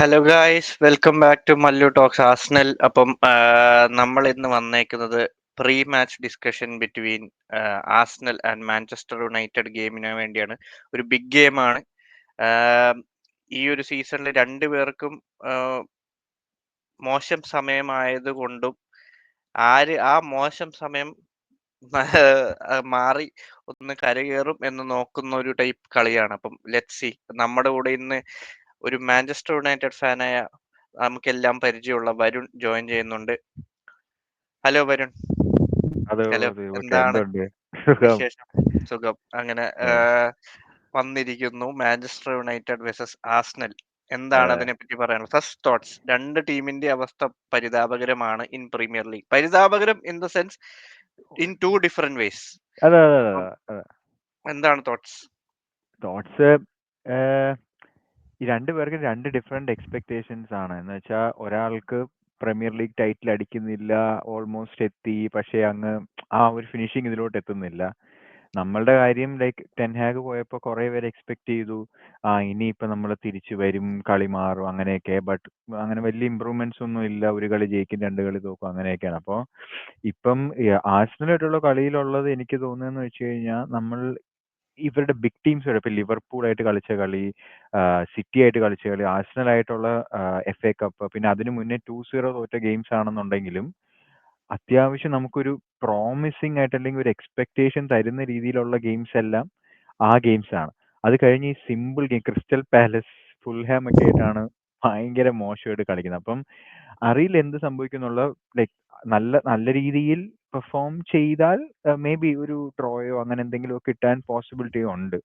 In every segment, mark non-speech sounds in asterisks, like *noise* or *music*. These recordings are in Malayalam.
Hello guys welcome back to Mallu Talks Arsenal അപ്പം നമ്മൾ ഇന്ന് വന്നേക്കുന്നത് pre match discussion between Arsenal and Manchester United ഗെയിമിന് വേണ്ടിയാണ്. ഒരു ബിഗ് ഗെയിമാണ് ഈ ഒരു സീസണിൽ രണ്ടു പേർക്കും മോശം സമയമായത് കൊണ്ടും ആര് ആ മോശം സമയം മാറി ഒന്ന് കരകയറും എന്ന് നോക്കുന്ന ഒരു ടൈപ്പ് കളിയാണ്. അപ്പം ലെറ്റ് സി നമ്മുടെ കൂടെ ഇന്ന് ഒരു മാഞ്ചസ്റ്റർ യുണൈറ്റഡ് ഫാനായ നമുക്കെല്ലാം പരിചയമുള്ള വരുൺ ജോയിൻ ചെയ്യുന്നുണ്ട്. ഹലോ വരുൺ. ഹലോ എന്താണ് സുഖം. അങ്ങനെ വന്നിരിക്കുന്നു മാഞ്ചസ്റ്റർ യുണൈറ്റഡ് വേഴ്സസ് ആസ്നൽ എന്താണ് അതിനെ പറ്റി പറയാനുള്ളത്? ഫസ്റ്റ് തോട്ട്സ് രണ്ട് ടീമിന്റെ അവസ്ഥ പരിതാപകരമാണ് in premier league പരിതാപകരം in the sense in two different ways എന്താണ് തോട്ട്സ് തോട്ട്സ് ഈ രണ്ട് പേർക്കും രണ്ട് ഡിഫറെന്റ് എക്സ്പെക്ടേഷൻസ് ആണ്. എന്ന് വെച്ചാൽ ഒരാൾക്ക് പ്രീമിയർ ലീഗ് ടൈറ്റിൽ അടിക്കുന്നില്ല ഓൾമോസ്റ്റ് എത്തി പക്ഷേ അങ്ങ് ആ ഒരു ഫിനിഷിങ് ഇതിലോട്ട് എത്തുന്നില്ല. നമ്മളുടെ കാര്യം ലൈക്ക് ടെൻഹാഗ് പോയപ്പോൾ കുറെ പേര് എക്സ്പെക്ട് ചെയ്തു. ആ ഇനിയിപ്പോൾ നമ്മൾ തിരിച്ചു വരും കളി മാറും അങ്ങനെയൊക്കെ. ബട്ട് അങ്ങനെ വലിയ ഇമ്പ്രൂവ്മെന്റ്സ് ഒന്നും ഇല്ല. ഒരു കളി ജയിക്കും രണ്ട് കളി തോക്കും അങ്ങനെയൊക്കെയാണ്. അപ്പോൾ ഇപ്പം ആഴ്സണലായിട്ടുള്ള കളിയിലുള്ളത് എനിക്ക് തോന്നുന്നതെന്ന് വെച്ച് കഴിഞ്ഞാൽ നമ്മൾ ഇവരുടെ ബിഗ് ടീംസ് ഇപ്പൊ ലിവർപൂൾ ആയിട്ട് കളിച്ച കളി സിറ്റി ആയിട്ട് കളിച്ച കളി ആഴ്സണൽ ആയിട്ടുള്ള എഫ് എ കപ്പ് പിന്നെ അതിനു മുന്നേ ടു സീറോ തോറ്റ ഗെയിംസ് ആണെന്നുണ്ടെങ്കിലും അത്യാവശ്യം നമുക്കൊരു പ്രോമിസിങ് ആയിട്ട് അല്ലെങ്കിൽ ഒരു എക്സ്പെക്ടേഷൻ തരുന്ന രീതിയിലുള്ള ഗെയിംസ് എല്ലാം ആ ഗെയിംസ് ആണ്. അത് കഴിഞ്ഞ് ഈ simple game Crystal Palace Fulham ഒക്കെ ആയിട്ടാണ് ഭയങ്കര മോശമായിട്ട് കളിക്കുന്നത്. അപ്പം അറിയില്ല എന്ത് സംഭവിക്കുന്നുള്ള ലൈക് നല്ല നല്ല രീതിയിൽ പെർഫോം ചെയ്താൽ മേ ബി ഒരു ഡ്രോയോ അങ്ങനെ എന്തെങ്കിലും കിട്ടാൻ പോസിബിലിറ്റി ഉണ്ട്.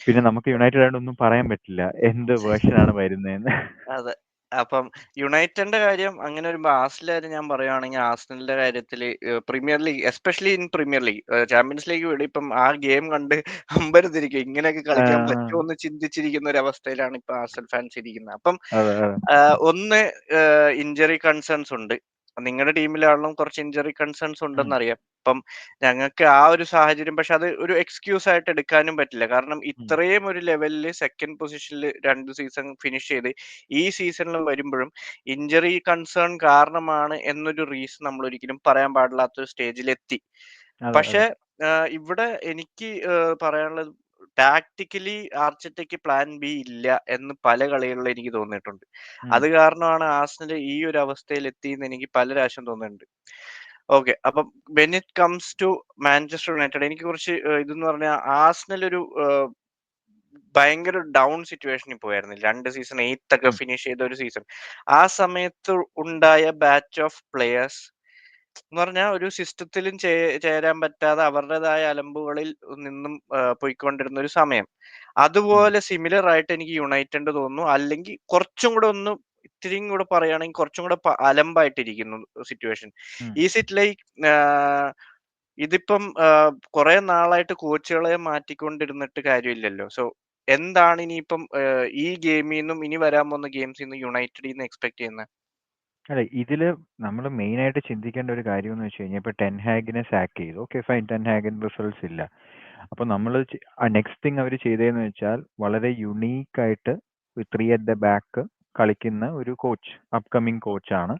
പിന്നെ നമുക്ക് യുണൈറ്റഡ് ആയിട്ട് ഒന്നും പറയാൻ പറ്റില്ല. എന്ത് വേർഷൻ ആണ് വരുന്നതെന്ന് അതെ. അപ്പം യുണൈറ്റഡിന്റെ കാര്യം അങ്ങനെ ഒരു ആസ്ലിന്റെ കാര്യം ഞാൻ പറയുവാണെങ്കിൽ ആസ്റ്റലിന്റെ കാര്യത്തിൽ premier league especially in premier league champions league ഇവിടെ ഇപ്പം ആ ഗെയിം കണ്ട് അമ്പരത്തിരിക്കും ഇങ്ങനെയൊക്കെ കളിക്കാൻ പറ്റുമോ എന്ന് ചിന്തിച്ചിരിക്കുന്ന ഒരു അവസ്ഥയിലാണ് ഇപ്പൊ ആസ്റ്റൽ ഫാൻസ് ഇരിക്കുന്നത്. അപ്പം ഒന്ന് ഇഞ്ചറി കൺസേൺസ് ഉണ്ട്. നിങ്ങളുടെ ടീമിലാണെങ്കിലും കുറച്ച് ഇഞ്ചറി കൺസേൺസ് ഉണ്ടെന്ന് അറിയാം. അപ്പം ഞങ്ങൾക്ക് ആ ഒരു സാഹചര്യം പക്ഷെ അത് ഒരു എക്സ്ക്യൂസ് ആയിട്ട് എടുക്കാനും പറ്റില്ല. കാരണം ഇത്രയും ഒരു ലെവലിൽ സെക്കൻഡ് പൊസിഷനിൽ രണ്ട് സീസൺ ഫിനിഷ് ചെയ്ത് ഈ സീസണിൽ വരുമ്പോഴും ഇഞ്ചറി കൺസേൺ കാരണമാണ് എന്നൊരു റീസൺ നമ്മൾ ഒരിക്കലും പറയാൻ പാടില്ലാത്ത ഒരു സ്റ്റേജിൽ എത്തി പക്ഷെ ഇവിടെ എനിക്ക് പറയാനുള്ളത് ടാക്ടിക്കലി ആർച്ചറ്റയ്ക്ക് പ്ലാൻ ബി ഇല്ല എന്ന് പല കളികളിലും എനിക്ക് തോന്നിയിട്ടുണ്ട്. അത് കാരണമാണ് ആസ്നൽ ഈ ഒരു അവസ്ഥയിൽ എത്തിയെന്ന് എനിക്ക് പല പ്രാവശ്യം തോന്നുന്നുണ്ട്. ഓക്കെ അപ്പം when it comes to Manchester United എനിക്ക് കുറച്ച് ഇതെന്ന് പറഞ്ഞാൽ ആസ്നൽ ഒരു ഭയങ്കര ഡൗൺ സിറ്റുവേഷനിൽ പോയായിരുന്നു. രണ്ട് സീസൺ എയ്ത്ത് ഒക്കെ ഫിനിഷ് ചെയ്ത ഒരു സീസൺ ആ സമയത്ത് ഉണ്ടായ ബാച്ച് ഓഫ് പ്ലെയേഴ്സ് എന്ന് പറഞ്ഞാൽ ഒരു സിസ്റ്റത്തിലും ചേരാൻ പറ്റാതെ അവരുടേതായ അലമ്പുകളിൽ നിന്നും പോയിക്കൊണ്ടിരുന്ന ഒരു സമയം. അതുപോലെ സിമിലർ ആയിട്ട് എനിക്ക് യുണൈറ്റഡ് തോന്നുന്നു. അല്ലെങ്കിൽ കുറച്ചും കൂടെ ഒന്ന് ഇത്തിരിയും കൂടെ പറയുകയാണെങ്കിൽ കുറച്ചും കൂടെ അലമ്പായിട്ടിരിക്കുന്നു സിറ്റുവേഷൻ. ഈസ് ഇറ്റ് ലൈക്ക് ഇതിപ്പം കുറെ നാളായിട്ട് കോച്ചുകളെ മാറ്റിക്കൊണ്ടിരുന്നിട്ട് കാര്യമില്ലല്ലോ. സോ എന്താണ് ഇനിയിപ്പം ഈ ഗെയിമിൽ നിന്നും ഇനി വരാൻ പോകുന്ന ഗെയിംസിൽ നിന്ന് യുണൈറ്റഡിൽ നിന്ന് എക്സ്പെക്ട് ചെയ്യുന്നത്? അല്ല ഇതിൽ നമ്മൾ മെയിൻ ആയിട്ട് ചിന്തിക്കേണ്ട ഒരു കാര്യം എന്ന് വെച്ച് കഴിഞ്ഞാൽ ഇപ്പൊ ടെൻഹാഗിനെ സാക്ക് ചെയ്തു. Okay fine. ടെൻ ഹാഗിൻ റിസൾട്ട്സ് ഇല്ല. അപ്പൊ നമ്മൾ നെക്സ്റ്റ് തിങ് അവർ ചെയ്തതെന്ന് വെച്ചാൽ വളരെ യുണീക്ക് ആയിട്ട് ത്രീ അറ്റ് ദ ബാക്ക് കളിക്കുന്ന ഒരു കോച്ച് അപ്കമ്മിങ് കോച്ചാണ്.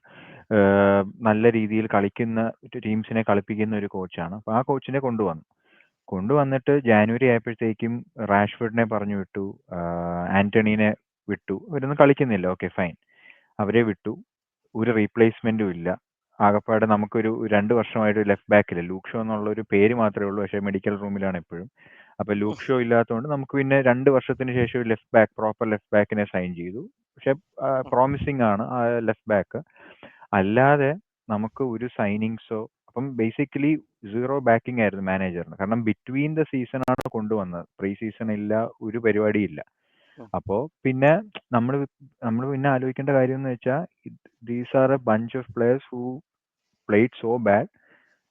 നല്ല രീതിയിൽ കളിക്കുന്ന ടീംസിനെ കളിപ്പിക്കുന്ന ഒരു കോച്ചാണ്. അപ്പൊ ആ കോച്ചിനെ കൊണ്ടുവന്നു. കൊണ്ടുവന്നിട്ട് ജാനുവരി ആയപ്പോഴത്തേക്കും റാഷ്ഫോർഡിനെ പറഞ്ഞു വിട്ടു ആഹ് ആന്റണീനെ വിട്ടു. ഇവരൊന്നും കളിക്കുന്നില്ല. Okay fine. അവരെ വിട്ടു. ഒരു റീപ്ലേസ്മെന്റും ഇല്ല. ആകപ്പാടെ നമുക്കൊരു രണ്ട് വർഷമായിട്ട് ലെഫ്റ്റ് ബാക്കില്ല ലൂക്ഷോ എന്നുള്ള ഒരു പേര് മാത്രമേ ഉള്ളൂ. പക്ഷേ മെഡിക്കൽ റൂമിലാണ് എപ്പോഴും. അപ്പൊ ലൂക്ഷോ ഇല്ലാത്തതുകൊണ്ട് നമുക്ക് പിന്നെ രണ്ട് വർഷത്തിന് ശേഷം ഒരു ലെഫ്റ്റ് ബാക്ക് പ്രോപ്പർ ലെഫ്റ്റ് ബാക്കിനെ സൈൻ ചെയ്തു. പക്ഷെ പ്രോമിസിംഗ് ആണ് ആ ലെഫ്റ്റ് ബാക്ക് അല്ലാതെ നമുക്ക് ഒരു സൈനിങ്സോ അപ്പം ബേസിക്കലി സീറോ ബാക്കിംഗ് ആയിരുന്നു മാനേജറിന് കാരണം ബിറ്റ്വീൻ ദ സീസൺ ആണ് കൊണ്ടുവന്നത്. പ്രീ സീസൺ ഇല്ല ഒരു പരിപാടിയില്ല. അപ്പോ പിന്നെ നമ്മൾ നമ്മൾ പിന്നെ ആലോചിക്കേണ്ട കാര്യം എന്ന് വെച്ചാൽ these are a bunch of players who played so bad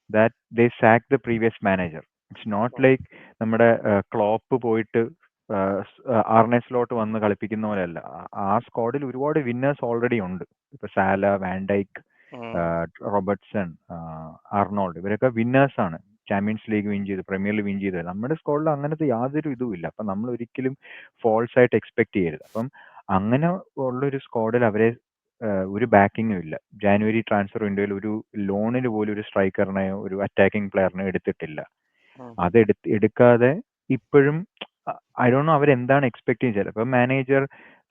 that they sack the previous manager it's not like നമ്മുടെ ക്ലോപ്പ് പോയിട്ട് ആർണേഴ്സിലോട്ട് വന്ന് കളിപ്പിക്കുന്ന പോലെയല്ല. ആ- ആ സ്ക്വാഡിൽ ഒരുപാട് വിന്നേഴ്സ് ഓൾറെഡി ഉണ്ട്. ഇപ്പൊ Salah van Dijk Robertson Arnold ഇവരൊക്കെ വിന്നേഴ്സ് ആണ്. ചാമ്പ്യൻസ് ലീഗ് വിൻ ചെയ്ത് പ്രീമിയർ ലീഗ് വിൻ ചെയ്ത്. നമ്മുടെ സ്കോഡിൽ അങ്ങനത്തെ യാതൊരു ഇതും ഇല്ല. അപ്പം നമ്മൾ ഒരിക്കലും ഫോൾസ് ആയിട്ട് എക്സ്പെക്ട് ചെയ്യരുത്. അപ്പം അങ്ങനെ ഉള്ളൊരു സ്ക്വാഡിൽ അവരെ ഒരു ബാക്കിങ്ങും ഇല്ല. ജാനുവരി ട്രാൻസ്ഫർ വിൻഡോയിൽ ഒരു ലോണിന് പോലും ഒരു സ്ട്രൈക്കറിനെയോ ഒരു അറ്റാക്കിംഗ് പ്ലെയറിനെയോ എടുത്തിട്ടില്ല. അത് എടുത്ത് എടുക്കാതെ ഇപ്പോഴും ഐ ഡോണ്ട് നോ അവരെന്താണ് എക്സ്പെക്ട് ചെയ്യുന്നത്. ചിലപ്പോൾ മാനേജർ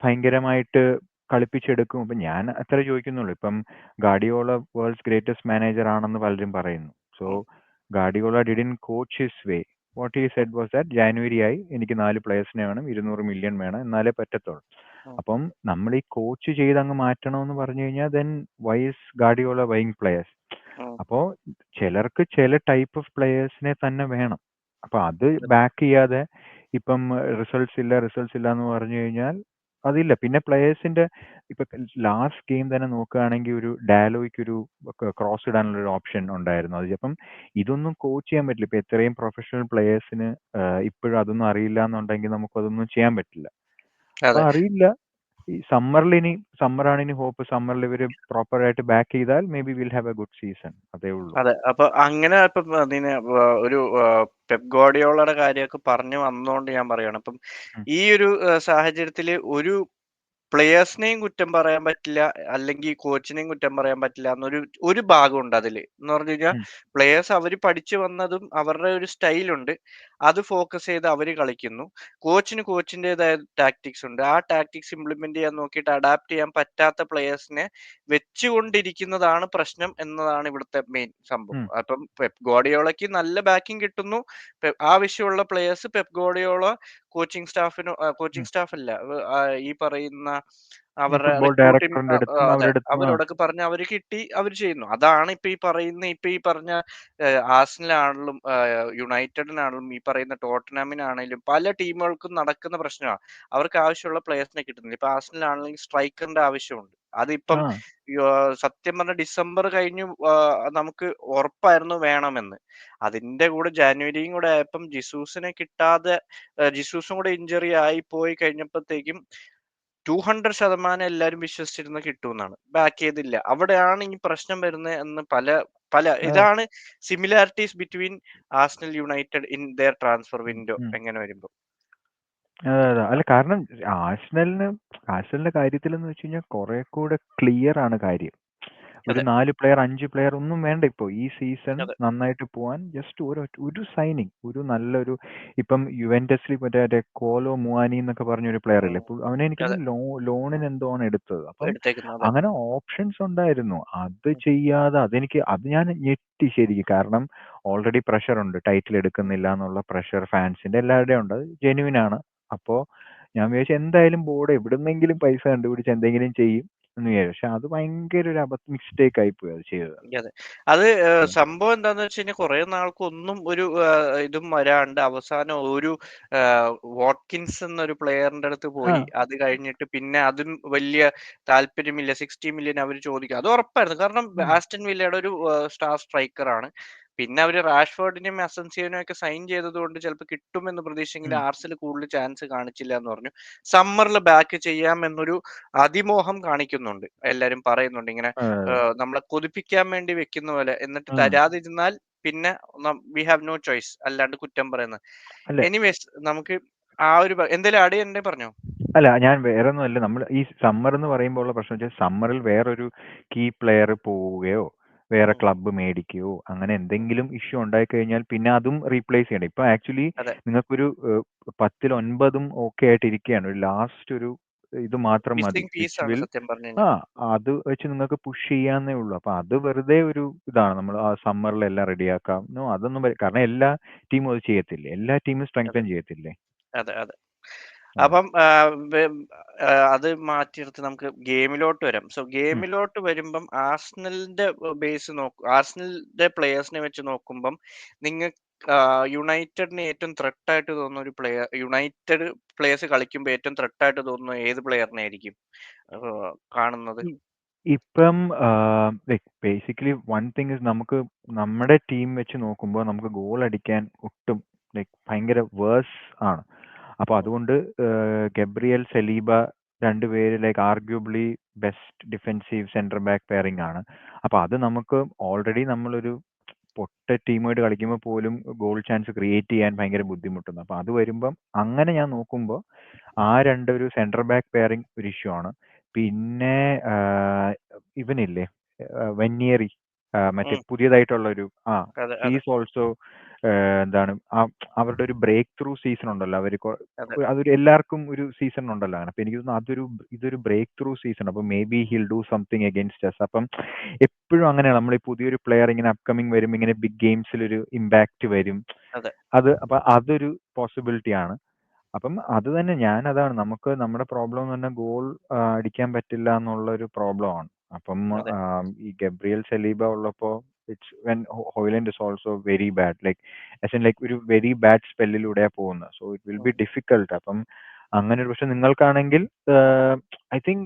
ഭയങ്കരമായിട്ട് കളിപ്പിച്ചെടുക്കും. ഇപ്പം ഞാൻ അത്ര ചോദിക്കുന്നുള്ളൂ. ഇപ്പം ഗാഡിയോള വേൾഡ്സ് ഗ്രേറ്റസ്റ്റ് മാനേജർ ആണെന്ന് പലരും പറയുന്നു. So Guardiola didn't coach his way what he said was that January ആയി എനിക്ക് നാല് പ്ലേയേഴ്സിനെ വേണം ഇരുന്നൂറ് മില്യൺ വേണം എന്നാലേ പറ്റത്തുള്ളൂ. അപ്പം നമ്മൾ ഈ കോച്ച് ചെയ്ത് അങ്ങ് മാറ്റണമെന്ന് പറഞ്ഞു കഴിഞ്ഞാൽ then wise Guardiola wing players അപ്പോ ചിലർക്ക് ചില ടൈപ്പ് ഓഫ് പ്ലേയേഴ്സിനെ തന്നെ വേണം. അപ്പൊ അത് ബാക്ക് ചെയ്യാതെ ഇപ്പം റിസൾട്ട്സ് ഇല്ല റിസൾട്ട്സ് ഇല്ല എന്ന് പറഞ്ഞു കഴിഞ്ഞാൽ അതില്ല. പിന്നെ പ്ലെയേഴ്സിന്റെ ഇപ്പൊ ലാസ്റ്റ് ഗെയിം തന്നെ നോക്കുകയാണെങ്കിൽ ഒരു ഡാലോയ്ക്ക് ഒരു ക്രോസ് ഇടാനുള്ള ഒരു ഓപ്ഷൻ ഉണ്ടായിരുന്നു. അത് അപ്പം ഇതൊന്നും കോച്ച് ചെയ്യാൻ പറ്റില്ല. ഇപ്പൊ എത്രയും പ്രൊഫഷണൽ പ്ലേയേഴ്സിന് ഇപ്പോഴും അതൊന്നും അറിയില്ല എന്നുണ്ടെങ്കിൽ നമുക്കതൊന്നും ചെയ്യാൻ പറ്റില്ല. അപ്പൊ അതെ അറിയില്ല. ഈ സമ്മറിൽ ഇനി സമ്മറാണ് ഇനി ഹോപ്പ് സമ്മറിൽ ഇവർ പ്രോപ്പർ ആയിട്ട് ബാക്ക് ചെയ്താൽ maybe will have a good season അതേ ഉള്ളൂ. അതെ. അപ്പൊ അങ്ങനെ ഇപ്പം അതിന് ഒരു പെപ് ഗോഡിയോളയുടെ കാര്യമൊക്കെ പറഞ്ഞു വന്നോണ്ട് ഞാൻ പറയാണ് അപ്പം ഈ ഒരു സാഹചര്യത്തിൽ ഒരു പ്ലെയേഴ്സിനെയും കുറ്റം പറയാൻ പറ്റില്ല അല്ലെങ്കിൽ കോച്ചിനെയും കുറ്റം പറയാൻ പറ്റില്ല എന്നൊരു ഒരു ഭാഗമുണ്ട് അതിൽ എന്ന് പറഞ്ഞു കഴിഞ്ഞാൽ പ്ലെയേഴ്സ് പ്ലേയേഴ്സ് അവർ പഠിച്ചു വന്നതും അവരുടെ ഒരു സ്റ്റൈലുണ്ട്. അത് ഫോക്കസ് ചെയ്ത് അവർ കളിക്കുന്നു. കോച്ചിന് കോച്ചിന്റെതായ ടാക്ടിക്സ് ഉണ്ട്. ആ ടാക്ടിക്സ് ഇംപ്ലിമെന്റ് ചെയ്യാൻ നോക്കിയിട്ട് അഡാപ്റ്റ് ചെയ്യാൻ പറ്റാത്ത പ്ലെയേഴ്സിനെ വെച്ചുകൊണ്ടിരിക്കുന്നതാണ് പ്രശ്നം എന്നതാണ് ഇവിടുത്തെ മെയിൻ സംഭവം. അപ്പം പെപ് ഗോഡിയോളയ്ക്ക് നല്ല ബാക്കിംഗ് കിട്ടുന്നു. ആ ആവശ്യമുള്ള പ്ലെയേഴ്സ് പെപ് ഗോഡിയോള കോച്ചിങ് സ്റ്റാഫിനോ കോച്ചിങ് സ്റ്റാഫ് അല്ല ഈ പറയുന്ന അവരുടെ അവരോടൊക്കെ പറഞ്ഞ് അവർ കിട്ടി അവർ ചെയ്യുന്നു. അതാണ് ഇപ്പൊ ഈ പറയുന്ന ഇപ്പൊ ഈ പറഞ്ഞ ആസിനാണെങ്കിലും യുണൈറ്റഡിനാണെങ്കിലും ഈ പറയുന്ന ടോട്ടനാമിനാണെങ്കിലും പല ടീമുകൾക്കും നടക്കുന്ന പ്രശ്നമാണ്. അവർക്ക് ആവശ്യമുള്ള പ്ലേയേഴ്സിനെ കിട്ടുന്നില്ല. ഇപ്പൊ ആസ്നിലാണെങ്കിൽ സ്ട്രൈക്കറിന്റെ ആവശ്യമുണ്ട്. അതിപ്പം സത്യം പറഞ്ഞ ഡിസംബർ കഴിഞ്ഞു നമുക്ക് ഉറപ്പായിരുന്നു വേണമെന്ന്. അതിന്റെ കൂടെ ജാനുവരിയും കൂടെ ആയപ്പം ജിസൂസിനെ കിട്ടാതെ ജിസൂസും കൂടെ ഇഞ്ചറി ആയി പോയി കഴിഞ്ഞപ്പോഴത്തേക്കും ടു ഹൺഡ്രഡ് ശതമാനം എല്ലാവരും വിശ്വസിച്ചിരുന്ന കിട്ടുമെന്നാണ്. ബാക്ക് ചെയ്തില്ല. അവിടെയാണ് ഈ പ്രശ്നം വരുന്നത് എന്ന് പല പല ഇതാണ് similarities between Arsenal United in their transfer window എങ്ങനെ വരുമ്പോൾ അതെ അതെ. അല്ല കാരണം ആഴ്സണലിന് ആഴ്സണലിന്റെ കാര്യത്തിൽ എന്ന് വെച്ച് കഴിഞ്ഞാൽ കുറെ കൂടെ ക്ലിയർ ആണ് കാര്യം. ഒരു നാല് പ്ലെയർ അഞ്ച് പ്ലെയർ ഒന്നും വേണ്ട ഇപ്പോ. ഈ സീസൺ നന്നായിട്ട് പോവാൻ ജസ്റ്റ് ഒരു ഒരു സൈനിങ് ഒരു നല്ലൊരു ഇപ്പം യുവന്റസിൽ മറ്റേ കോലോ മുവാനി എന്നൊക്കെ പറഞ്ഞ ഒരു പ്ലെയർ അല്ലേ. ഇപ്പോൾ അവനെ എനിക്ക് ലോ ലോണിന് എന്തോ ആണ് എടുത്തത്? അപ്പൊ അങ്ങനെ ഓപ്ഷൻസ് ഉണ്ടായിരുന്നു. അത്. ചെയ്യാതെ അതെനിക്ക് അത് ഞാൻ ഞെട്ടി ശരിക്കും. കാരണം ഓൾറെഡി പ്രഷർ ഉണ്ട്. ടൈറ്റിൽ എടുക്കുന്നില്ല എന്നുള്ള പ്രഷർ ഫാൻസിന്റെ എല്ലാവരുടെയും ഉണ്ട്. അത് ജെന്യുവിൻ ആണ്. അപ്പോ ഞാൻ വിചാരിച്ചു എന്തായാലും ബോർഡ് എവിടുന്നെങ്കിലും പൈസ കണ്ടുപിടിച്ച് എന്തെങ്കിലും ചെയ്യും. എന്ന് വിചാരിച്ചു. പക്ഷെ അത് ഭയങ്കര ഒരു അബദ്ധ മിസ്റ്റേക്ക് ആയി പോയി അത് ചെയ്തത്. അതെ. അത് ഏഹ്, സംഭവം എന്താന്ന് വെച്ച് കഴിഞ്ഞാൽ കുറെ നാൾക്ക് ഒന്നും ഒരു ഏഹ്, ഇതും വരാണ്ട്. അവസാനം ഒരു ഏഹ്, വാട്കിൻസ് എന്നൊരു പ്ലെയറിന്റെ അടുത്ത് ആ. പോയി. അത് കഴിഞ്ഞിട്ട് പിന്നെ അതും വലിയ താല്പര്യമില്ല. സിക്സ്റ്റി മില്യൻ അവർ ചോദിക്കും. അത് ഉറപ്പായിരുന്നു. കാരണം ഉം, ആസ്റ്റൺ വില്ലയുടെ ഒരു സ്റ്റാർ സ്ട്രൈക്കർ ആണ് പിന്നെ അവർ റാഷ്ഫോർഡിനെയും അസൻസിയനും ഒക്കെ സൈൻ ചെയ്തത് കൊണ്ട് ചിലപ്പോൾ കിട്ടുമെന്ന് പ്രതീക്ഷയെങ്കിൽ ഉം, ആർസിൽ കൂടുതൽ ചാൻസ് കാണിച്ചില്ല എന്ന് പറഞ്ഞു. സമ്മറിൽ ബാക്ക് ചെയ്യാം എന്നൊരു അതിമോഹം കാണിക്കുന്നുണ്ട്. എല്ലാരും പറയുന്നുണ്ട് ഇങ്ങനെ നമ്മളെ കൊതിപ്പിക്കാൻ വേണ്ടി വെക്കുന്ന പോലെ. എന്നിട്ട് തരാതിരുന്നാൽ പിന്നെ വി ഹാവ് നോ ചോയ്സ് അല്ലാണ്ട് കുറ്റം പറയുന്നത്. എനിവേസ് നമുക്ക് ആ ഒരു എന്തെങ്കിലും അടി ആഡ് ചെയ്യണ്ടേ പറഞ്ഞോ? അല്ല ഞാൻ വേറെ ഒന്നും അല്ല നമ്മൾ ഈ സമ്മർ എന്ന് പറയുമ്പോൾ ഉള്ള പ്രശ്നം വെച്ചാൽ സമ്മറിൽ വേറൊരു കീ പ്ലെയർ പോവുകയോ വേറെ ക്ലബ്ബ് മേടിക്കുകയോ അങ്ങനെ എന്തെങ്കിലും ഇഷ്യൂ ഉണ്ടായി കഴിഞ്ഞാൽ പിന്നെ അതും റീപ്ലേസ് ചെയ്യണം. ഇപ്പൊ ആക്ച്വലി അതെ. നിങ്ങൾക്കൊരു ഏഹ്, പത്തിൽ ഒൻപതും ഓക്കെ ആയിട്ട് ഇരിക്കുകയാണ് ഒരു ലാസ്റ്റ് ഒരു ഇത് മാത്രം മതി. മിസ്സിംഗ് പീസ് വിച്ച് ആണ് വിൽ സത്യം പറഞ്ഞു ആ കഴിഞ്ഞാൽ. അത് വെച്ച് നിങ്ങൾക്ക് പുഷ് ചെയ്യാന്നേ ഉള്ളൂ. അപ്പൊ അത് വെറുതെ ഒരു ഇതാണ്. നമ്മൾ ആ സമ്മറിൽ എല്ലാം റെഡിയാക്കാം നോ അതൊന്നും വര- കാരണം എല്ലാ ടീമും അത് ചെയ്യത്തില്ലേ? എല്ലാ ടീമും അതെ. സ്ട്രെങ്തൻ ചെയ്യത്തില്ലേ? അതെ അതെ. അപ്പം അത് മാറ്റിയെടുത്ത് നമുക്ക് ഗെയിമിലോട്ട് വരാം. സോ ഗെയിമിലോട്ട് വരുമ്പം ആർസണലിന്റെ ബേസ് നോക്കും ആർസണലിന്റെ പ്ലെയേഴ്സിനെ വെച്ച് നോക്കുമ്പം നിങ്ങൾ യുണൈറ്റഡിന് ഏറ്റവും ത്രെട്ട് ആയിട്ട് തോന്നുന്ന ഒരു പ്ലെയർ യുണൈറ്റഡ് പ്ലേയേഴ്സ് കളിക്കുമ്പോൾ ഏറ്റവും ത്രെട്ട് ആയിട്ട് തോന്നുന്ന ഏത് പ്ലെയറിനെ ആയിരിക്കും കാണുന്നത്? ഇപ്പം like basically one thing is നമുക്ക് നമ്മുടെ ടീം വെച്ച് നോക്കുമ്പോൾ നമുക്ക് ഗോൾ അടിക്കാൻ ഒട്ടും ലൈക് ഭയങ്കര വേഴ്സ് ആണ്. അപ്പൊ അതുകൊണ്ട് ഗബ്രിയൽ സലീബ രണ്ടുപേര് like arguably best defensive centre back pairing ആണ്. അപ്പൊ അത് നമുക്ക് ഓൾറെഡി നമ്മളൊരു പൊട്ട ടീമായിട്ട് കളിക്കുമ്പോൾ പോലും ഗോൾ ചാൻസ് ക്രിയേറ്റ് ചെയ്യാൻ ഭയങ്കര ബുദ്ധിമുട്ടുണ്ട് അപ്പൊ അത് വരുമ്പം അങ്ങനെ ഞാൻ നോക്കുമ്പോൾ ആ രണ്ടൊരു സെൻട്രൽ ബാക്ക് പെയറിംഗ് ഒരു ഇഷ്യൂ ആണ്. പിന്നെ ഇവനില്ലേ വെന്നിയറി മറ്റേ പുതിയതായിട്ടുള്ള ഒരു ആ ഹീസ് ഓൾസോ എന്താണ് ആ- അവരുടെ ഒരു ബ്രേക്ക് ത്രൂ സീസൺ ഉണ്ടല്ലോ അവർ അതെ. അതൊരു എല്ലാവർക്കും ഒരു സീസൺ ഉണ്ടല്ലോ അങ്ങനെ. അപ്പൊ എനിക്ക് തോന്നുന്നു അതൊരു ഇതൊരു ബ്രേക്ക് ത്രൂ സീസൺ അപ്പൊ maybe he'll do something against us അപ്പം എപ്പോഴും അങ്ങനെയാണ്. നമ്മൾ ഈ പുതിയൊരു പ്ലെയർ ഇങ്ങനെ അപ്കമിങ് വരും ഇങ്ങനെ ബിഗ് ഗെയിംസിൽ ഒരു ഇമ്പാക്റ്റ് വരും. അതെ. അത് അപ്പൊ അതൊരു പോസിബിലിറ്റി ആണ്. അപ്പം അത് തന്നെ ഞാൻ അതാണ് നമുക്ക് നമ്മുടെ പ്രോബ്ലം എന്ന് പറഞ്ഞാൽ ഗോൾ അടിക്കാൻ പറ്റില്ല എന്നുള്ള ഒരു പ്രോബ്ലം ആണ്. അപ്പം അതെ. ഈ ഗബ്രിയേൽ സലീബ ഉള്ളപ്പോ it's when Hojlund is also very bad like as an like ഒരു വെരി ബാഡ് സ്പെല്ലിലൂടെയാണ് പോകുന്നത് so it will be. Difficult അപ്പം അങ്ങനെ ഒരു പക്ഷെ നിങ്ങൾക്കാണെങ്കിൽ ഐ തിങ്ക്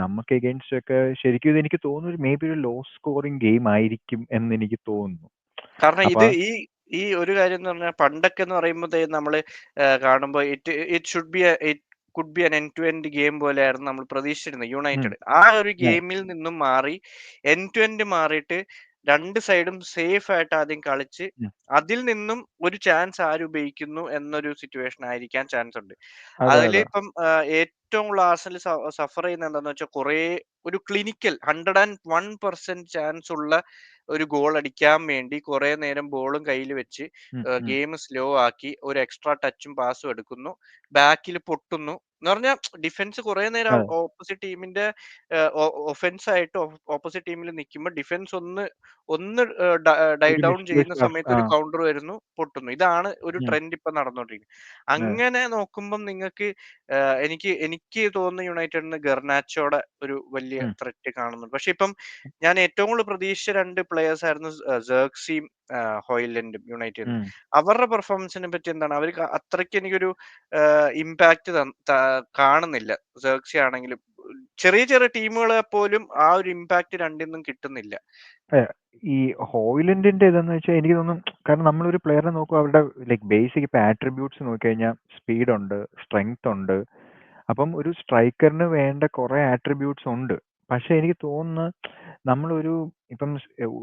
നമുക്ക് എഗെയിൻസ്റ്റ് ഒക്കെ ശരിക്കും ഇത് എനിക്ക് തോന്നുന്നു മേ ബി ഒരു ലോ സ്കോറിംഗ് ഗെയിം ആയിരിക്കും എന്ന് എനിക്ക് തോന്നുന്നു. കാരണം ഇത് ഈ ഈ ഒരു കാര്യം എന്ന് പറഞ്ഞാൽ പണ്ടൊക്കെ എന്ന് പറയുമ്പോൾ നമ്മൾ കാണുമ്പോൾ it it should be it could be an end to end game പോലെയായിരുന്നു നമ്മൾ പ്രതീക്ഷിച്ചിരുന്നത്. യുണൈറ്റഡ് ആ ഒരു ഗെയിമിൽ നിന്നും മാറി എൻ ടു എൻഡ് മാറിയിട്ട് രണ്ട് സൈഡും സേഫ് ആയിട്ട് ആദ്യം കളിച്ച് അതിൽ നിന്നും ഒരു ചാൻസ് ആര് ഉപയോഗിക്കുന്നു എന്നൊരു സിറ്റുവേഷൻ ആയിരിക്കാൻ ചാൻസ് ഉണ്ട്. അതിലിപ്പം അതിൽ ഇപ്പം ഏറ്റവും കൂടുതൽ ആർസണൽ സഫർ ചെയ്യുന്ന എന്താന്ന് വെച്ചാൽ കുറേ ഒരു clinical hundred and one percent chance ഉള്ള ഒരു ഗോൾ അടിക്കാൻ വേണ്ടി കുറെ നേരം ബോളും കയ്യിൽ വെച്ച്. ഗെയിം സ്ലോ ആക്കി ഒരു എക്സ്ട്രാ ടച്ചും പാസും എടുക്കുന്നു. ബാക്കിൽ പൊട്ടുന്നു. എന്ന് പറഞ്ഞാൽ ഡിഫൻസ് കുറെ നേരം ഓപ്പോസിറ്റ് ടീമിന്റെ ഒഫൻസ് ആയിട്ട് ഓപ്പോസിറ്റ് ടീമിൽ നിൽക്കുമ്പോൾ ഡിഫൻസ് ഒന്ന് ഒന്ന് ഡൈ ഡൗൺ ചെയ്യുന്ന സമയത്ത് ഒരു കൗണ്ടർ വരുന്നു പൊട്ടുന്നു. ഇതാണ് ഒരു ട്രെൻഡ് ഇപ്പൊ നടന്നുകൊണ്ടിരിക്കുന്നത് അങ്ങനെ നോക്കുമ്പോൾ നിങ്ങൾക്ക് എനിക്ക് എനിക്ക് തോന്നുന്നു യുണൈറ്റഡിന് ഗർനാച്ചോടെ ഒരു വലിയ ത്രെറ്റ് കാണുന്നുണ്ട്. പക്ഷെ ഇപ്പം ഞാൻ ഏറ്റവും കൂടുതൽ പ്രതീക്ഷിച്ച രണ്ട് പ്ലേയേഴ്സ് ആയിരുന്നു ജേർക്സിയും ഹോയിലൻഡും യുണൈറ്റഡിൽ അവരുടെ പെർഫോമൻസിനെ പറ്റി എന്താണ്? അവർ അത്രയ്ക്ക് എനിക്കൊരു ഇമ്പാക്ട് കാണുന്നില്ല. സെർക്സി ആണെങ്കിലും ചെറിയ ചെറിയ ടീമുകളെ പോലും ആ ഒരു ഇമ്പാക്ട് രണ്ടിന്നും കിട്ടുന്നില്ല. ഈ ഹോയിലൻഡിന്റെ ഇതെന്ന് വെച്ചാൽ എനിക്ക് തോന്നുന്നു കാരണം നമ്മളൊരു പ്ലെയറിനെ നോക്കുക അവരുടെ ലൈക് ബേസിക് ഇപ്പൊ ആട്രിബ്യൂട്ട്സ് നോക്കിക്കഴിഞ്ഞാൽ സ്പീഡ് ഉണ്ട് സ്ട്രെങ്ത് ഉണ്ട്. അപ്പം ഒരു സ്ട്രൈക്കറിന് വേണ്ട കുറെ ആട്രിബ്യൂട്ട്സ് ഉണ്ട്. പക്ഷെ എനിക്ക് തോന്നുന്നു നമ്മളൊരു ഇപ്പം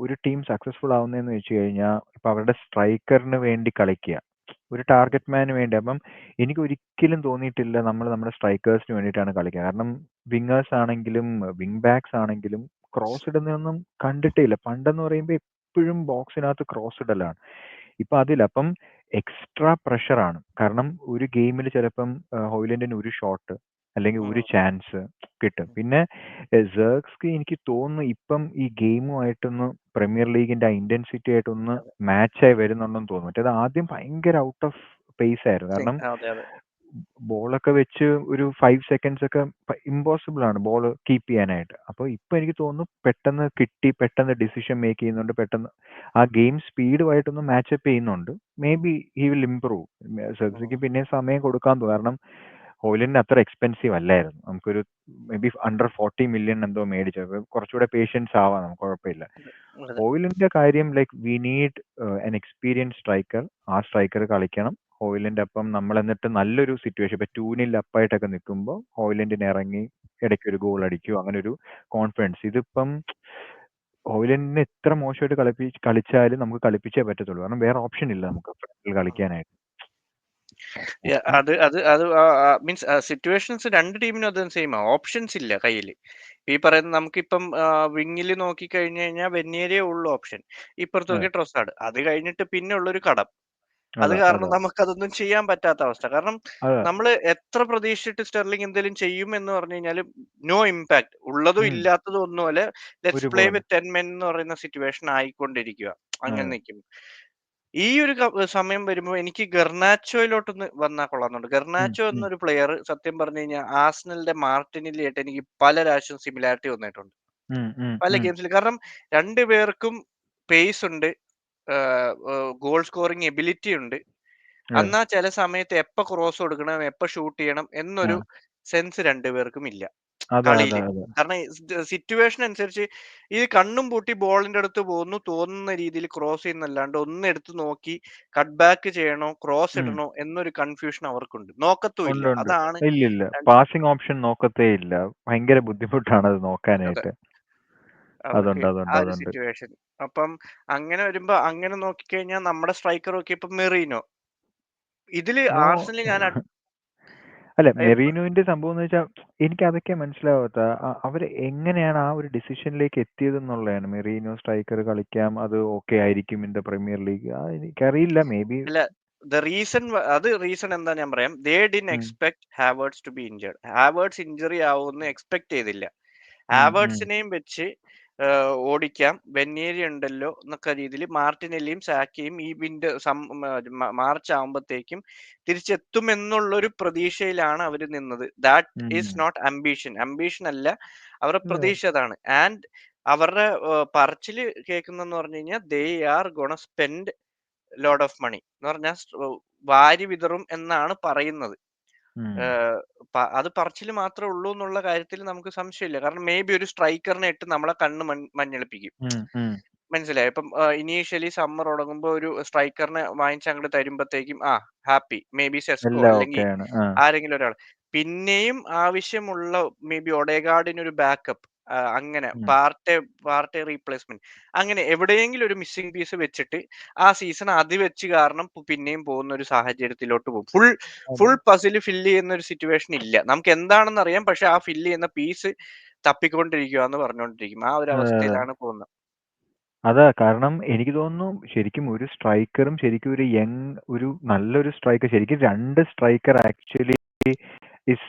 ഒരു ടീം സക്സസ്ഫുൾ ആവുന്നതെന്ന് വെച്ച് കഴിഞ്ഞാൽ ഇപ്പൊ അവരുടെ സ്ട്രൈക്കറിന് വേണ്ടി കളിക്കുക ഒരു ടാർഗറ്റ് മാന് വേണ്ടി. അപ്പം എനിക്ക് ഒരിക്കലും തോന്നിയിട്ടില്ല നമ്മൾ നമ്മുടെ സ്ട്രൈക്കേഴ്സിന് വേണ്ടിയിട്ടാണ് കളിക്കുക. കാരണം വിങ്ങേഴ്സ് ആണെങ്കിലും വിങ് ബാക്സ് ആണെങ്കിലും ക്രോസ് ഇടുന്നതൊന്നും കണ്ടിട്ടില്ല പണ്ടെന്ന് പറയുമ്പോൾ എപ്പോഴും ബോക്സിനകത്ത് ക്രോസ് ഇടലാണ്. ഇപ്പൊ അതില്ല. അപ്പം എക്സ്ട്രാ പ്രഷറാണ് കാരണം ഒരു ഗെയിമിൽ ചിലപ്പം ഹോയിലൻഡിന് ഒരു ഷോട്ട് അല്ലെങ്കിൽ ഒരു ചാൻസ് കിട്ടും. പിന്നെ സേർക്സ്ക്ക് എനിക്ക് തോന്നുന്നു ഇപ്പം ഈ ഗെയിമുമായിട്ടൊന്ന് പ്രീമിയർ ലീഗിന്റെ ആ ഇന്റൻസിറ്റി ആയിട്ടൊന്ന് മാച്ചായി വരുന്നുണ്ടെന്ന് തോന്നുന്നു. മറ്റേത് ആദ്യം ഭയങ്കര ഔട്ട് ഓഫ് പേസ് ആയിരുന്നു. കാരണം ബോളൊക്കെ വെച്ച് ഒരു ഫൈവ് സെക്കൻഡ്സ് ഒക്കെ ഇമ്പോസിബിൾ ആണ് ബോൾ കീപ്പ് ചെയ്യാനായിട്ട്. അപ്പോൾ ഇപ്പൊ എനിക്ക് തോന്നുന്നു പെട്ടെന്ന് കിട്ടി പെട്ടെന്ന് ഡിസിഷൻ മേക്ക് ചെയ്യുന്നുണ്ട് പെട്ടെന്ന് ആ ഗെയിം സ്പീഡുമായിട്ടൊന്ന് മാച്ചപ്പ് ചെയ്യുന്നുണ്ട്. Maybe he will improve സെർസിക്ക് പിന്നെ സമയം കൊടുക്കാൻ തോന്നും കാരണം ഹോയിലിന് അത്ര എക്സ്പെൻസീവ് അല്ലായിരുന്നു. നമുക്കൊരു maybe under forty million എന്തോ മേടിച്ചത് കുറച്ചുകൂടെ പേഷ്യൻസ് ആവാം നമുക്ക് കുഴപ്പമില്ല. ഹോയിലിന്റെ കാര്യം like we need an experience striker ആ സ്ട്രൈക്കർ കളിക്കണം. ഹോയിലൻഡ് അപ്പം നമ്മൾ എന്നിട്ട് നല്ലൊരു സിറ്റുവേഷൻ ഇപ്പൊ ടൂനിൽ അപ്പായിട്ടൊക്കെ നിൽക്കുമ്പോൾ ഹോയിലൻഡിന് ഇറങ്ങി ഇടയ്ക്ക് ഒരു ഗോൾ അടിക്കും. അങ്ങനെ ഒരു കോൺഫിഡൻസ് ഇതിപ്പം ഹോയിലൻഡിനെ എത്ര മോശമായിട്ട് കളിപ്പി കളിച്ചാലും നമുക്ക് കളിപ്പിച്ചേ പറ്റത്തുള്ളൂ. കാരണം വേറെ ഓപ്ഷൻ ഇല്ല നമുക്ക്. ഫ്രണ്ടിൽ കളിക്കാനായിട്ട്. അത് അത് അത് മീൻസ് സിറ്റുവേഷൻസ് രണ്ട് ടീമിനും അത് സെയിം ഓപ്ഷൻസ് ഇല്ല കയ്യിൽ ഈ പറയുന്ന നമുക്കിപ്പം വിങ്ങിൽ നോക്കി കഴിഞ്ഞു കഴിഞ്ഞാൽ വെന്നേരിയേ ഉള്ളൂ ഓപ്ഷൻ ഇപ്പുറത്ത് നോക്കി ട്രൊസാഡ് അത് കഴിഞ്ഞിട്ട് പിന്നെ ഉള്ളൊരു കടം. അത് കാരണം നമുക്കതൊന്നും ചെയ്യാൻ പറ്റാത്ത അവസ്ഥ. കാരണം നമ്മൾ എത്ര പ്രതീക്ഷിച്ചിട്ട് സ്റ്റെർലിംഗ് എന്തെങ്കിലും ചെയ്യും എന്ന് പറഞ്ഞു കഴിഞ്ഞാൽ നോ ഇമ്പാക്ട് ഉള്ളതും ഇല്ലാത്തതും ഒന്നും പോലെ let's play with ten men എന്ന് പറയുന്ന സിറ്റുവേഷൻ ആയിക്കൊണ്ടിരിക്കുക അങ്ങനെ നിൽക്കും. ഈ ഒരു സമയം വരുമ്പോൾ എനിക്ക് ഗർണാച്ചോയിലോട്ടൊന്ന് വന്നാൽ കൊള്ളാന്നുണ്ട്. ഗർണാച്ചോ എന്നൊരു പ്ലെയർ സത്യം പറഞ്ഞു കഴിഞ്ഞാൽ ആസ്നലിന്റെ മാർട്ടിനിലായിട്ട് എനിക്ക് പല രാശ്യം സിമിലാരിറ്റി വന്നിട്ടുണ്ട്. പല ഗെയിംസിൽ കാരണം രണ്ടു പേർക്കും പേസ് ഉണ്ട് ഗോൾ സ്കോറിംഗ് എബിലിറ്റി ഉണ്ട്. എന്നാ ചില സമയത്ത് എപ്പോ ക്രോസ് കൊടുക്കണം എപ്പോ ഷൂട്ട് ചെയ്യണം എന്നൊരു സെൻസ് രണ്ടുപേർക്കും ഇല്ല. കളിയിൽ. കാരണം സിറ്റുവേഷൻ അനുസരിച്ച് ഇത് കണ്ണും പൂട്ടി ബോളിന്റെ അടുത്ത് പോകുന്നു. തോന്നുന്ന രീതിയിൽ ക്രോസ് ചെയ്യുന്നല്ലാണ്ട് ഒന്ന് എടുത്ത് നോക്കി കട്ട് ബാക്ക് ചെയ്യണോ ക്രോസ് ഇടണോ എന്നൊരു കൺഫ്യൂഷൻ അവർക്കുണ്ട്. നോക്കത്തുമില്ല. അതാണ് ഇല്ലില്ല പാസിംഗ് ഓപ്ഷൻ നോക്കത്തേ ഇല്ല. ഭയങ്കര ബുദ്ധിമുട്ടാണ് അത് നോക്കാനായിട്ട്. അതുണ്ട്, അവർക്ക് അതുണ്ട്, ആ അതുണ്ട്. സിറ്റുവേഷൻ. അപ്പം അങ്ങനെ വരുമ്പോ അങ്ങനെ നോക്കിക്കഴിഞ്ഞാൽ നമ്മുടെ സ്ട്രൈക്കർ നോക്കിയപ്പോ മെറീനോ. ഇതിൽ ആർസണൽ ഞാൻ അല്ല മെറീനോന്റെ സംഭവം എന്ന് വെച്ചാൽ എനിക്ക് അതൊക്കെ മനസ്സിലാവാത്ത അവർ അവർ എങ്ങനെയാണ് ആ ഒരു ഡിസിഷനിലേക്ക് എത്തിയതെന്നുള്ളതാണ്. മെറീനോ സ്ട്രൈക്കർ കളിക്കാം അത് ഓക്കെ ആയിരിക്കും ഇൻ ദ പ്രീമിയർ ലീഗ്. എനിക്കറിയില്ല മേ ബി അല്ല ദ റീസൺ അത് റീസൺ എന്താ ഞാൻ പറയാം. They didn't expect Havertz to be injured Havertz injury ആവുമെന്ന് എക്സ്പെക്ട് ചെയ്തില്ല. ഹാവേർഡ്സിനെയും വെച്ച് ഓടിക്കാം. വെന്നേരി ഉണ്ടല്ലോ എന്നൊക്കെ രീതിയിൽ മാർട്ടിനെല്ലിയും സാക്കിയും ഈ വിൻഡ് മാർച്ച് ആകുമ്പോഴത്തേക്കും തിരിച്ചെത്തുമെന്നുള്ളൊരു പ്രതീക്ഷയിലാണ് അവർ നിന്നത്. That is not ambition ambition അല്ല അവരുടെ. പ്രതീക്ഷ അതാണ്. ആൻഡ് അവരുടെ പറച്ചിൽ കേൾക്കുന്നെന്ന് പറഞ്ഞു കഴിഞ്ഞാൽ they are gonna spend load of money എന്ന് പറഞ്ഞാൽ വാരി വിതറും എന്നാണ് പറയുന്നത്. ഏഹ് പ- അത് പറച്ചിൽ മാത്രമേ ഉള്ളൂ എന്നുള്ള കാര്യത്തിൽ നമുക്ക് സംശയമില്ല. കാരണം മേ ബി ഒരു സ്ട്രൈക്കറിനെ ഇട്ട് നമ്മളെ കണ്ണ് മഞ്ഞ- മഞ്ഞളിപ്പിക്കും. ഉം, ഉം. മനസ്സിലായി? ഇപ്പം ഇനീഷ്യലി സമ്മർ തുടങ്ങുമ്പോ ഒരു സ്ട്രൈക്കറിനെ വാങ്ങിച്ചങ്ങോട്ട് അങ്ങോട്ട് തരുമ്പോഴത്തേക്കും ആ ഹാപ്പി. മേ ബി സെസ്കോ എല്ലാം അല്ലെങ്കിൽ ഓക്കെയാണ്. ആ. ആരെങ്കിലും ഒരാൾ പിന്നെയും ആവശ്യമുള്ള മേ ബി ഒരു അങ്ങനെ ഉം. പാർട്ട് പാർട്ടെ റീപ്ലേസ്മെന്റ്. അങ്ങനെ എവിടെയെങ്കിലും ഒരു മിസ്സിംഗ് പീസ് വെച്ചിട്ട് ആ സീസൺ അത് വെച്ച് കാരണം പു- പിന്നെയും പോകുന്ന ഒരു സാഹചര്യത്തിലോട്ട് പോകും. ഫുൾ ഫുൾ പസിൽ ഫില്ല് ചെയ്യുന്ന ഒരു സിറ്റുവേഷൻ ഇല്ല. നമുക്ക് എന്താണെന്ന് അറിയാം പക്ഷെ ആ ഫില്ല് ചെയ്യുന്ന പീസ് തപ്പിക്കൊണ്ടിരിക്കുക എന്ന് പറഞ്ഞുകൊണ്ടിരിക്കും ആ ഒരു. അവസ്ഥയിലാണ് പോകുന്നത്. അതാ കാരണം എനിക്ക് തോന്നുന്നു ശരിക്കും ഒരു സ്ട്രൈക്കറും ശരിക്കും ഒരു യങ് ഒരു നല്ലൊരു സ്ട്രൈക്കർ ശരിക്കും രണ്ട് സ്ട്രൈക്കർ ആക്ച്വലി ഇസ്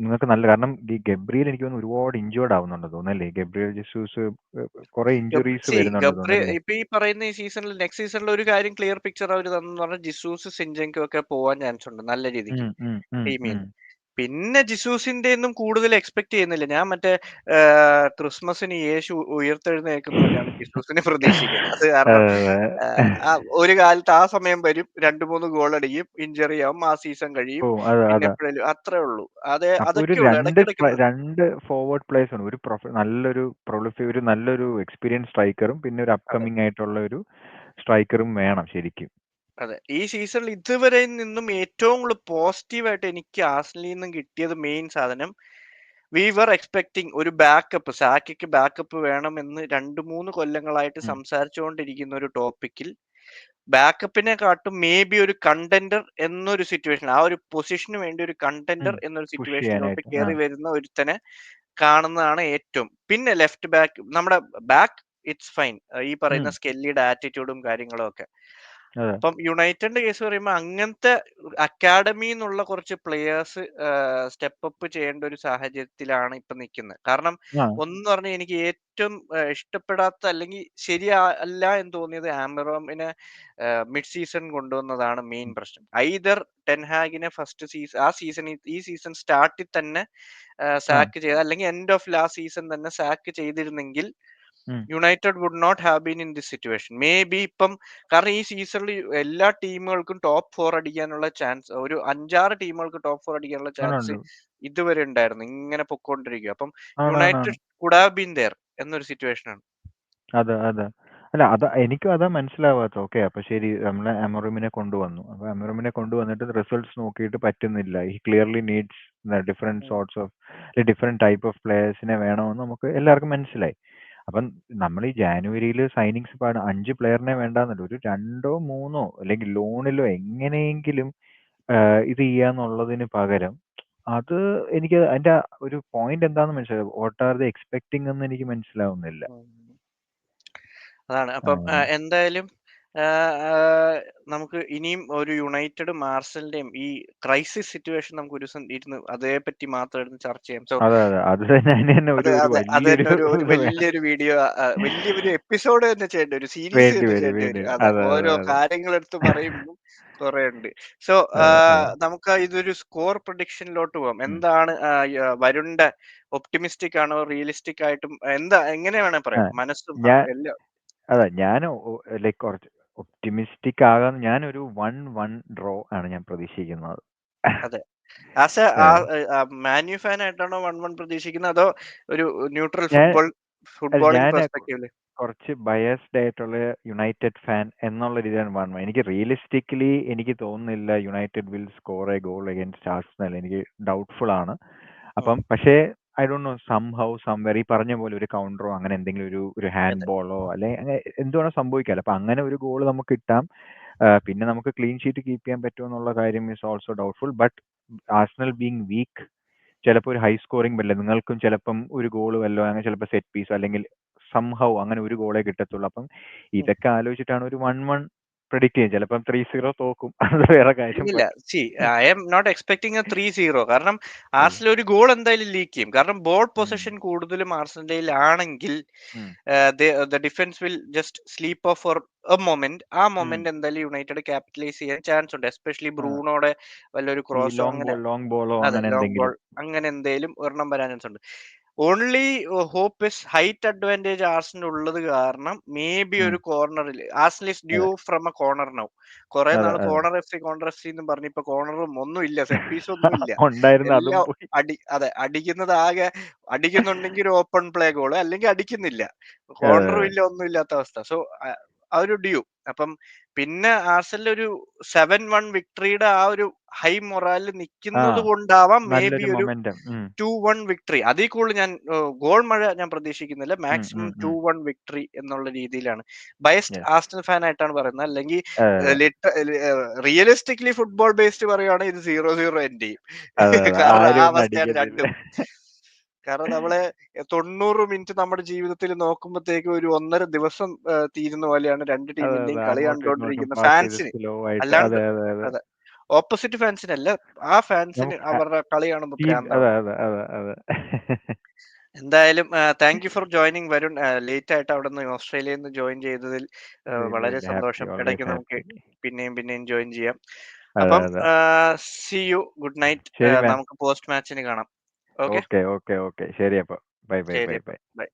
നിങ്ങൾക്ക് നല്ല കാരണം ഈ ഗബ്രിയേൽ എനിക്ക് തോന്നുന്നു ഒരുപാട് ഇഞ്ചേർഡ് ആവുന്നുണ്ട് തോന്നുന്നല്ലേ? ഗബ്രിയൽ ജസൂസ് കുറെ ഇഞ്ചുറീസ് വരുന്നുണ്ട് ഇപ്പൊ ഈ പറയുന്ന ഈ സീസണിൽ നെക്സ്റ്റ് സീസണിൽ ഒരു കാര്യം ക്ലിയർ പിക്ചർ അവർ തന്നു പറഞ്ഞാൽ ജിസൂസ് സിഞ്ചെങ്കും ഒക്കെ പോവാൻ ചാൻസ് ഉണ്ട് നല്ല ഉം, ടീമിൽ പിന്നെ ജിസൂസിന്റെ ഒന്നും കൂടുതൽ എക്സ്പെക്ട് ചെയ്യുന്നില്ല. ഞാൻ മറ്റേ ക്രിസ്മസിന് യേശു ഉയർത്തെഴുന്നേക്കുന്ന പോലെയാണ് ജിസൂസിനെ പ്രതീക്ഷിക്കുന്നത്. അത് കാരണം ഒരു കാലത്ത് ആ സമയം വരും രണ്ടു മൂന്ന് ഗോൾ അടിക്കും ഇഞ്ചറി ആവും ആ സീസൺ കഴിയും അത്രേ ഉള്ളൂ. അതെ അതൊക്കെ രണ്ട് ഫോർവേഡ് പ്ലേസ് ആണ് ഒരു നല്ലൊരു പ്രൊളിഫി ഒരു നല്ലൊരു എക്സ്പീരിയൻസ് സ്ട്രൈക്കറും പിന്നെ ഒരു അപ്കമിങ് ആയിട്ടുള്ള ഒരു സ്ട്രൈക്കറും വേണം ശരിക്കും. അതെ. ഈ സീസണിൽ ഇതുവരെ നിന്നും ഏറ്റവും കൂടുതൽ പോസിറ്റീവായിട്ട് എനിക്ക് ആസ്ലിൽ നിന്നും കിട്ടിയത് മെയിൻ സാധനം വി വർ എക്സ്പെക്ടിങ് ഒരു ബാക്കപ്പ് സാക്കിക്ക് ബാക്കപ്പ് വേണം എന്ന് രണ്ട് മൂന്ന് കൊല്ലങ്ങളായിട്ട്. സംസാരിച്ചുകൊണ്ടിരിക്കുന്ന ഒരു ടോപ്പിക്കിൽ ബാക്കപ്പിനെ കാട്ടും മേ ബി ഒരു കണ്ടന്റർ എന്നൊരു സിറ്റുവേഷൻ ആ ഒരു പൊസിഷന് വേണ്ടി ഒരു കണ്ടന്റർ എന്നൊരു സിറ്റുവേഷനിലോട്ട് കയറി വരുന്ന ഒരുത്തനെ കാണുന്നതാണ് ഏറ്റവും. പിന്നെ ലെഫ്റ്റ് ബാക്ക് നമ്മുടെ ബാക്ക് ഇറ്റ്സ് ഫൈൻ ഈ പറയുന്ന സ്കെല്ലിയുടെ ആറ്റിറ്റ്യൂഡും കാര്യങ്ങളും ഒക്കെ. അതെ അപ്പം യുണൈറ്റഡിന്റെ കേസ് പറയുമ്പോൾ അങ്ങനത്തെ അക്കാഡമി എന്നുള്ള കുറച്ച് പ്ലെയേഴ്സ് സ്റ്റെപ്പ് അപ്പ് ചെയ്യേണ്ട ഒരു സാഹചര്യത്തിലാണ് ഇപ്പൊ നിൽക്കുന്നത് കാരണം ആ ഒന്ന് പറഞ്ഞാൽ എനിക്ക് ഏറ്റവും ആ, ഇഷ്ടപ്പെടാത്ത അല്ലെങ്കിൽ ശരിയല്ല എന്ന് തോന്നിയത് ആമറോമിനെ മിഡ് സീസൺ കൊണ്ടുവന്നതാണ് മെയിൻ. പ്രശ്നം ഐദർ ടെൻഹാഗിനെ ഫസ്റ്റ് സീസൺ ആ സീസൺ ഈ സീസൺ സ്റ്റാർട്ടിൽ തന്നെ ആ സാക്ക് ചെയ്ത അല്ലെങ്കിൽ എൻഡ് ഓഫ് ലാസ്റ്റ് സീസൺ തന്നെ സാക്ക് ചെയ്തിരുന്നെങ്കിൽ. United would not have been in this situation maybe ഇപ്പം കാരണം ഈ സീസണിൽ എല്ലാ ടീമുകൾക്കും ടോപ്പ് ഫോർ അടിക്കാനുള്ള ചാൻസ് ഒരു അഞ്ചാറ് ടീമുകൾക്ക് ടോപ്പ് ഫോർ അടിക്കാനുള്ള ചാൻസ് ഇതുവരെ ഉണ്ടായിരുന്നു. ഇങ്ങനെ പൊക്കോണ്ടിരിക്കുക അപ്പം United could have been there എന്നൊരു സിറ്റുവേഷൻ ആണ്. അതെ അതെ. അല്ല അത് എനിക്കും അതാ മനസ്സിലാവാത്ത ഓക്കെ അപ്പൊ ശരി നമ്മളെ എമറൂമിനെ കൊണ്ടുവന്നു. അപ്പൊ എമറൂമിനെ കൊണ്ടുവന്നിട്ട് റിസൾട്ട്സ് നോക്കിയിട്ട് പറ്റുന്നില്ല. ഈ clearly needs different sorts of different type of പ്ലേയേഴ്സിനെ വേണമെന്ന് നമുക്ക് എല്ലാവർക്കും മനസ്സിലായി. അപ്പം നമ്മൾ ഈ ജാനുവരിയിൽ സൈനിങ്സ് പാട് അഞ്ച് പ്ലെയറിനെ വേണ്ടാന്നല്ല ഒരു രണ്ടോ മൂന്നോ അല്ലെങ്കിൽ ലോണിലോ എങ്ങനെയെങ്കിലും ഇത് ചെയ്യാന്നുള്ളതിന് പകരം അത് എനിക്ക് അതിന്റെ ഒരു പോയിന്റ് എന്താന്ന് മനസ്സിലായി? വാട്ട് ആർ ദി എക്സ്പെക്ടിങ് എന്ന് എനിക്ക് മനസ്സിലാവുന്നില്ല. അതാണ്. അപ്പം. എന്തായാലും നമുക്ക് ഇനിയും ഒരു യുണൈറ്റഡ് മാർസലിന്റെയും ഈ ക്രൈസിസ് സിറ്റുവേഷൻ നമുക്ക് ഒരു ദിവസം ഇരുന്ന് അതേപറ്റി മാത്രം ഇരുന്ന് ചർച്ച ചെയ്യാം. സോ അതെ അതെ. അത് തന്നെ അതിന് തന്നെ അത് ഒരു ഒരു അതെ അത് വലിയൊരു തന്നെ ഒരു ഒരു ഇത് വേണം. വലിയൊരു വീഡിയോ വലിയൊരു എപ്പിസോഡ് തന്നെ ചെയ്യേണ്ട ഒരു സീരീസ് വേണ്ടി തന്നെ വരും ചെയ്യേണ്ടി വേണ്ടി വരും. വരും. അതെ അതെ അതെ ഓരോ അതെ. കാര്യങ്ങൾ എടുത്ത് പറയുമ്പോൾ കുറെ ഉണ്ട്. സോ അതെ അതെ നമുക്ക് ഇതൊരു സ്കോർ പ്രൊഡിക്ഷനിലോട്ട് പോകാം ഉം. എന്താണ് ആ, യ- വരുണ്ട ഒപ്റ്റിമിസ്റ്റിക് ആണോ റിയലിസ്റ്റിക് ആയിട്ടും എന്താ എങ്ങനെ വേണേ പറയാം. മനസ്സും ആ, ഞാൻ എല്ലാം. അതെ ഞാൻ ലൈക്ക് കുറച്ച് ഒപ്റ്റിമിസ്റ്റിക് ആകാൻ ഞാൻ ഒരു വൺ വൺ ഡ്രോ ആണ് ഞാൻ പ്രതീക്ഷിക്കുന്നത്. അതെ. As a Man U fan ആയിട്ടാണോ വൺ വൺ പ്രതീക്ഷിക്കുന്നത്? അതോ ഒരു ന്യൂട്രൽ ഞാൻ ഫുട്ബോൾ അല്ല ഫുട്ബോളിംഗ് ഞാൻ പെർസ്പെക്റ്റീവിൽ? കുറച്ച് ബയസ്ഡ് ആയിട്ടുള്ള യുണൈറ്റഡ് ഫാൻ എന്നുള്ള രീതിയിലാണ് വൺ എനിക്ക് റിയലിസ്റ്റിക്കലി എനിക്ക് തോന്നുന്നില്ല United will score a goal against Arsenal എനിക്ക് ഡൗട്ട്ഫുൾ ആണ്. അപ്പം പക്ഷേ I don't know somehow somewhere ഈ പറഞ്ഞ പോലെ ഒരു കൗണ്ടറോ അങ്ങനെ എന്തെങ്കിലും ഒരു ഒരു ഹാൻഡ്. ബോളോ അല്ലെ അങ്ങനെ എന്ത് വേണോ സംഭവിക്കാലോ. അപ്പൊ അങ്ങനെ ഒരു ഗോൾ നമുക്ക് കിട്ടാം. പിന്നെ നമുക്ക് ക്ലീൻ ഷീറ്റ് കീപ്പ് ചെയ്യാൻ പറ്റുമോ എന്നുള്ള കാര്യം is also doubtful but Arsenal being weak ചിലപ്പോൾ ഒരു ഹൈ സ്കോറിംഗ് വല്ല നിങ്ങൾക്കും ചിലപ്പം ഒരു ഗോൾ വല്ലോ അങ്ങനെ ചിലപ്പോൾ സെറ്റ് പീസോ അല്ലെങ്കിൽ സംഹൗ അങ്ങനെ ഒരു ഗോളേ കിട്ടത്തുള്ളൂ. അപ്പം ഇതൊക്കെ ആലോചിച്ചിട്ടാണ് ഒരു വൺ വൺ പ്രെഡിക്റ്റ് ചെയ്യും. ചിലപ്പം ത്രീ സീറോ തോക്കും. *laughs* അത് വേറെ കാര്യം ഇല്ല see I'm not expecting a three zero കാരണം ആർസനൽ ഒരു ഗോൾ എന്തായാലും ലീക്ക് ചെയ്യും. കാരണം ബോൾ പൊസിഷൻ കൂടുതലും ആർസനലിൽ ആണെങ്കിൽ the defence will just sleep off for a moment ആ മൊമെന്റ് എന്തായാലും യുണൈറ്റഡ് ക്യാപിറ്റലൈസ് ചെയ്യാൻ ചാൻസ് ഉണ്ട്. എസ്പെഷ്യലി ബ്രൂണോടെ വല്ലൊരു ക്രോസ് അങ്ങനെ ലോങ് ബോൾ അങ്ങനെ എന്തെങ്കിലും. ഒരെണ്ണം വരാൻ ചാൻസ് ഉണ്ട്. Only hope is height advantage ആർസിന് ഉള്ളത് കാരണം മേ ബി. ഒരു കോർണറിൽ ആർസിൽ is due from a corner now കുറെ നാൾ. Corner F C corner F C എന്ന് പറഞ്ഞ് ഇപ്പൊ കോർണറും ഒന്നും ഇല്ല സെറ്റ് പീസ് ഒന്നും ഇല്ല. *laughs* അടി അതെ അടിക്കുന്നത് ആകെ അടിക്കുന്നുണ്ടെങ്കിൽ ഒരു ഓപ്പൺ പ്ലേ ഗോൾ അല്ലെങ്കിൽ അടിക്കുന്നില്ല. കോർണറും ഇല്ല ഒന്നും ഇല്ലാത്ത അവസ്ഥ. സോ ആ ഒരു ഡ്യൂ. അപ്പം പിന്നെ ആർസനൽ ഒരു സെവൻ വൺ വിക്ടറിയുടെ ആ ഒരു ഹൈ മൊറാലിൽ നിൽക്കുന്നത് കൊണ്ടാവാം മേ ബി ഒരു ടു വൺ വിക്ടറി. അതിൽ കൂടുതൽ ഞാൻ ഗോൾ മഴ ഞാൻ പ്രതീക്ഷിക്കുന്നില്ല. മാക്സിമം ടു വൺ വിക്ടറി എന്നുള്ള രീതിയിലാണ്. ബയസ്റ്റ് ആസ്റ്റൽ ഫാൻ ആയിട്ടാണ് പറയുന്നത്. അല്ലെങ്കിൽ റിയലിസ്റ്റിക്കലി ഫുട്ബോൾ ബേസ്ഡ് പറയുകയാണെങ്കിൽ ഇത് സീറോ സീറോ എൻഡ് ചെയ്യും. രണ്ടും. കാരണം നമ്മളെ തൊണ്ണൂറ് മിനിറ്റ് നമ്മുടെ ജീവിതത്തിൽ നോക്കുമ്പോഴത്തേക്ക് ഒരു ഒന്നര ദിവസം തീരുന്ന പോലെയാണ് രണ്ട് ടീമിന്റെയും കളി കണ്ടുകൊണ്ടിരിക്കുന്ന ഫാൻസിന്. അല്ലാണ്ട് അതെ ഓപ്പോസിറ്റ് ഫാൻസിനല്ല ആ ഫാൻസിന് അവരുടെ കളി കാണുമ്പോൾ എന്തായാലും thank you for joining Varun. Late ആയിട്ട് അവിടെ നിന്ന് ഓസ്ട്രേലിയയിൽ നിന്ന് ജോയിൻ ചെയ്തതിൽ വളരെ സന്തോഷം. ഇടയ്ക്ക് നമുക്ക് പിന്നെയും പിന്നെയും ജോയിൻ ചെയ്യാം. അപ്പം സി യു ഗുഡ് നൈറ്റ് നമുക്ക് പോസ്റ്റ് മാച്ചിന് കാണാം. ഓക്കെ. Okay okay okay. ശരി അപ്പൊ. Bye bye bye bye. Bye.